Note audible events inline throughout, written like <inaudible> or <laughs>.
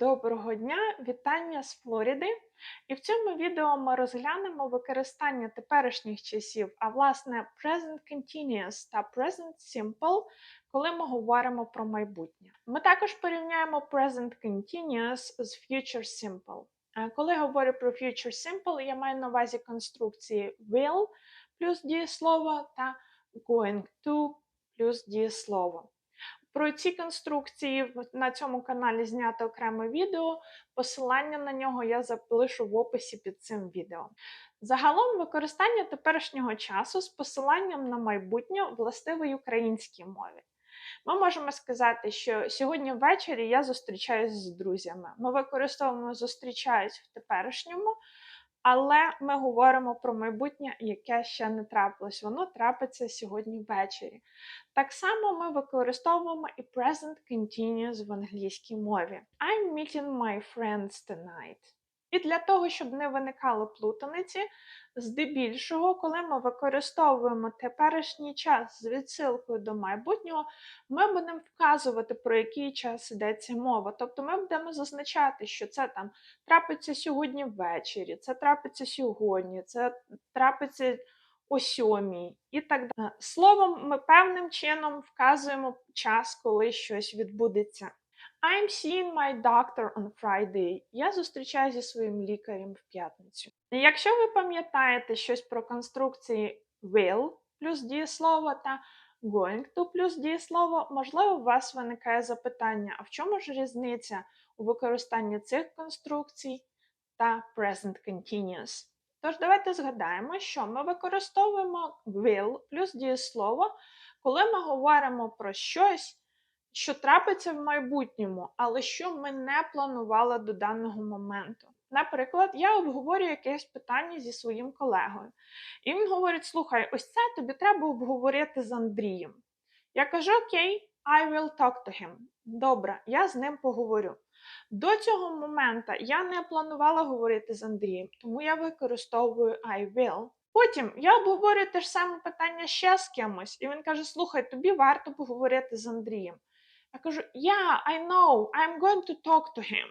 Доброго дня, вітання з Флориди. І в цьому відео ми розглянемо використання теперішніх часів, а власне present continuous та present simple, коли ми говоримо про майбутнє. Ми також порівняємо present continuous з future simple. Коли говорю про future simple, я маю на увазі конструкції will плюс дієслово та going to плюс дієслово. Про ці конструкції на цьому каналі знято окреме відео. Посилання на нього я залишу в описі під цим відео. Загалом використання теперішнього часу з посиланням на майбутнє властиве й українській мові. Ми можемо сказати, що сьогодні ввечері я зустрічаюсь з друзями. Ми використовуємо зустрічаюсь в теперішньому, але ми говоримо про майбутнє, яке ще не трапилось. Воно трапиться сьогодні ввечері. Так само ми використовуємо і present continuous в англійській мові. I'm meeting my friends tonight. І для того, щоб не виникало плутаниці, здебільшого, коли ми використовуємо теперішній час з відсилкою до майбутнього, ми будемо вказувати, про який час йдеться мова. Тобто ми будемо зазначати, що це там трапиться сьогодні ввечері, це трапиться сьогодні, це трапиться о сьомій і так далі. Словом, ми певним чином вказуємо час, коли щось відбудеться. I'm seeing my doctor on Friday. Я зустрічаюся зі своїм лікарем в п'ятницю. Якщо ви пам'ятаєте щось про конструкції will плюс дієслово та going to плюс дієслово, можливо, у вас виникає запитання, а в чому ж різниця у використанні цих конструкцій та present continuous? Тож давайте згадаємо, що ми використовуємо will плюс дієслово, коли ми говоримо про щось, що трапиться в майбутньому, але що ми не планували до даного моменту. Наприклад, я обговорюю якесь питання зі своїм колегою, і він говорить: слухай, ось це тобі треба обговорити з Андрієм. Я кажу: Окей, I will talk to him. Добре, я з ним поговорю. До цього моменту я не планувала говорити з Андрієм, тому я використовую I will. Потім я обговорюю те ж саме питання ще з кимось, і він каже: Слухай, тобі варто поговорити з Андрієм. Я кажу: Yeah, I know, I'm going to talk to him.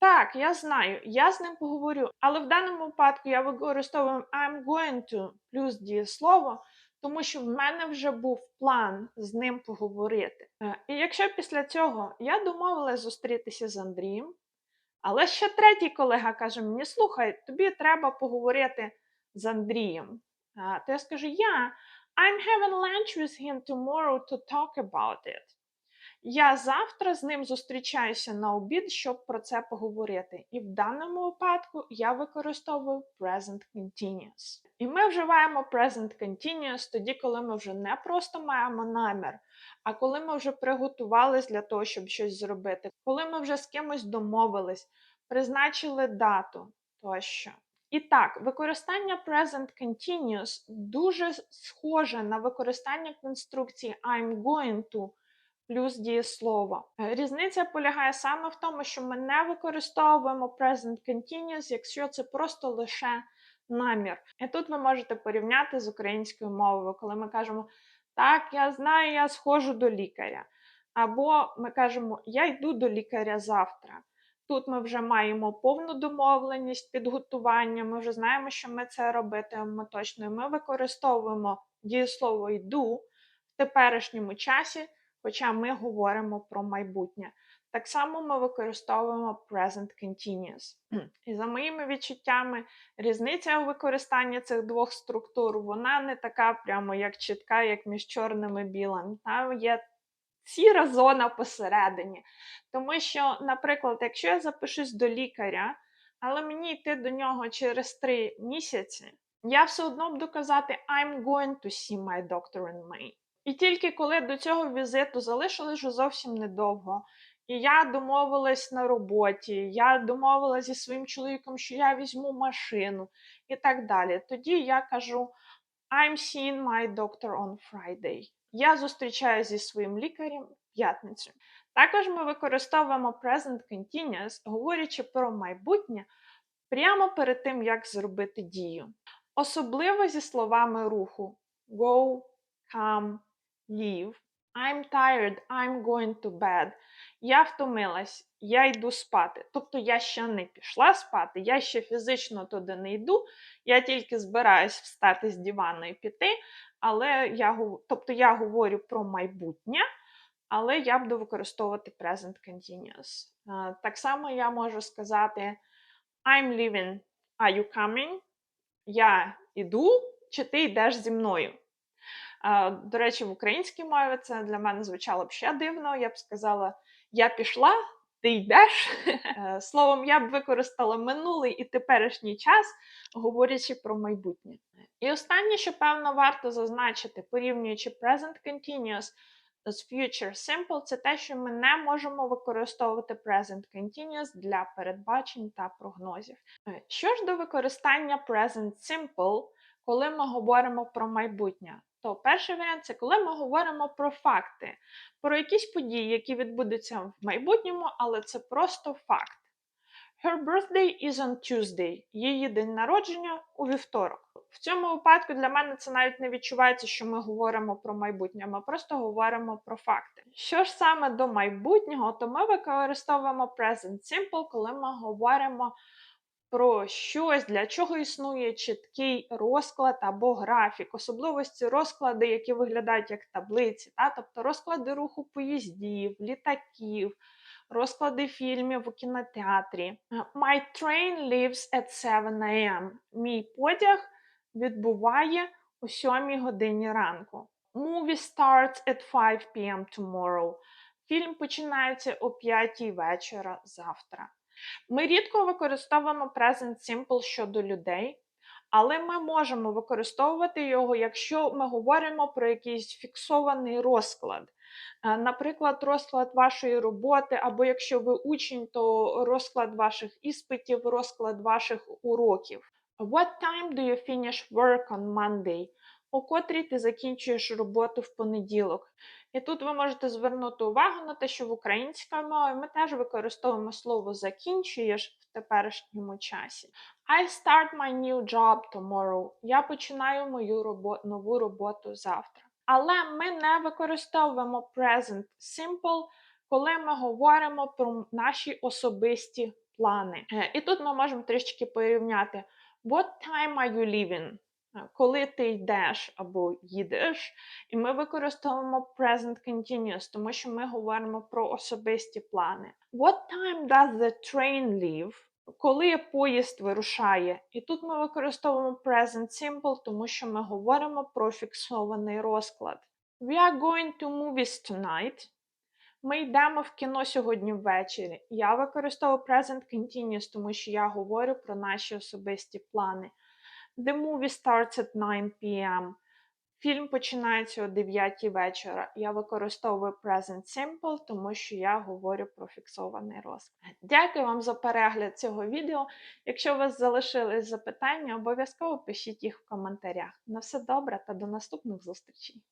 Так, я знаю, я з ним поговорю, але в даному випадку я використовую I'm going to плюс дієслово, тому що в мене вже був план з ним поговорити. Е, І якщо після цього я домовилась зустрітися з Андрієм, але ще третій колега каже мені: слухай, тобі треба поговорити з Андрієм. То я скажу: Yeah, I'm having lunch with him tomorrow to talk about it. Я завтра з ним зустрічаюся на обід, щоб про це поговорити. І в даному випадку я використовую present continuous. І ми вживаємо present continuous тоді, коли ми вже не просто маємо намір, а коли ми вже приготувались для того, щоб щось зробити, коли ми вже з кимось домовились, призначили дату тощо. І так, використання present continuous дуже схоже на використання конструкції I'm going to плюс дієслово. Е, Різниця полягає саме в тому, що ми не використовуємо present continuous, якщо це просто лише намір. І тут ви можете порівняти з українською мовою, коли ми кажемо так, я знаю, я схожу до лікаря. Або ми кажемо Я йду до лікаря завтра. Тут ми вже маємо повну домовленість, підготування, ми вже знаємо, що ми це робитимемо точно. Ми використовуємо дієслово йду в теперішньому часі, хоча ми говоримо про майбутнє. Так само ми використовуємо present continuous. І за моїми відчуттями, різниця у використанні цих двох структур, вона не така прямо як чітка, як між чорним і білим. Там є сіра зона посередині. Тому що, наприклад, якщо я запишусь до лікаря, але мені йти до нього через три місяці, я все одно буду казати I'm going to see my doctor in May. І тільки коли до цього візиту залишилось вже зовсім недовго, і я домовилась на роботі, я домовилась зі своїм чоловіком, що я візьму машину і так далі. Тоді я кажу I'm seeing my doctor on Friday. Я зустрічаюся зі своїм лікарем в п'ятницю. Також ми використовуємо present continuous, говорячи про майбутнє прямо перед тим, як зробити дію. Особливо зі словами руху go, come, leave. I'm tired, I'm going to bed. Я втомилась, я йду спати. Тобто я ще не пішла спати, я ще фізично туди не йду, я тільки збираюсь встати з дивану і піти, але я, тобто я говорю про майбутнє, але я буду використовувати present continuous. Так само я можу сказати I'm leaving, are you coming? Я іду, чи ти йдеш зі мною? До речі, в українській мові це для мене звучало б ще дивно. Я б сказала: я пішла, ти йдеш. <laughs> Е, Словом, я б використала минулий і теперішній час, говорячи про майбутнє. І останнє, що певно варто зазначити, порівнюючи present continuous з future simple, це те, що ми не можемо використовувати present continuous для передбачень та прогнозів. Е, Що ж до використання present simple, коли ми говоримо про майбутнє, то перший варіант це коли ми говоримо про факти, про якісь події, які відбудуться в майбутньому, але це просто факт. Her birthday is on Tuesday. Її день народження у вівторок. В цьому випадку для мене це навіть не відчувається, що ми говоримо про майбутнє, ми просто говоримо про факти. Що ж саме до майбутнього, то ми використовуємо present simple, коли ми говоримо про щось, для чого існує чіткий розклад або графік, особливості розклади, які виглядають як таблиці, та? тобто розклади руху поїздів, літаків, розклади фільмів у кінотеатрі. Е, My train leaves at 7 a.m. Мій потяг відбуває о 7 годині ранку. Movie starts at 5 p.m. tomorrow. Фільм починається о 5 вечора завтра. Ми рідко використовуємо present simple щодо людей, але ми можемо використовувати його, якщо ми говоримо про якийсь фіксований розклад. Е, Наприклад, розклад вашої роботи, або якщо ви учень, то розклад ваших іспитів, розклад ваших уроків. What time do you finish work on Monday? О котрій ти закінчуєш роботу в понеділок. І тут ви можете звернути увагу на те, що в українській мові ми теж використовуємо слово закінчуєш в теперішньому часі. I start my new job tomorrow. Я починаю мою робо- нову роботу завтра. Але ми не використовуємо present simple, коли ми говоримо про наші особисті плани. Е, І тут ми можемо трішки порівняти What time are you leaving? Коли ти йдеш або їдеш, і ми використовуємо present continuous, тому що ми говоримо про особисті плани. What time does the train leave? Коли поїзд вирушає, і тут ми використовуємо present simple, тому що ми говоримо про фіксований розклад. We are going to movies tonight. Ми йдемо в кіно сьогодні ввечері. Я використовую present continuous, тому що я говорю про наші особисті плани. The movie starts at 9 p.m. Фільм починається о 9 вечора. Я використовую present simple, тому що я говорю про фіксований розклад. Дякую вам за перегляд цього відео. Якщо у вас залишились запитання, обов'язково пишіть їх в коментарях. На все добре та до наступних зустрічей!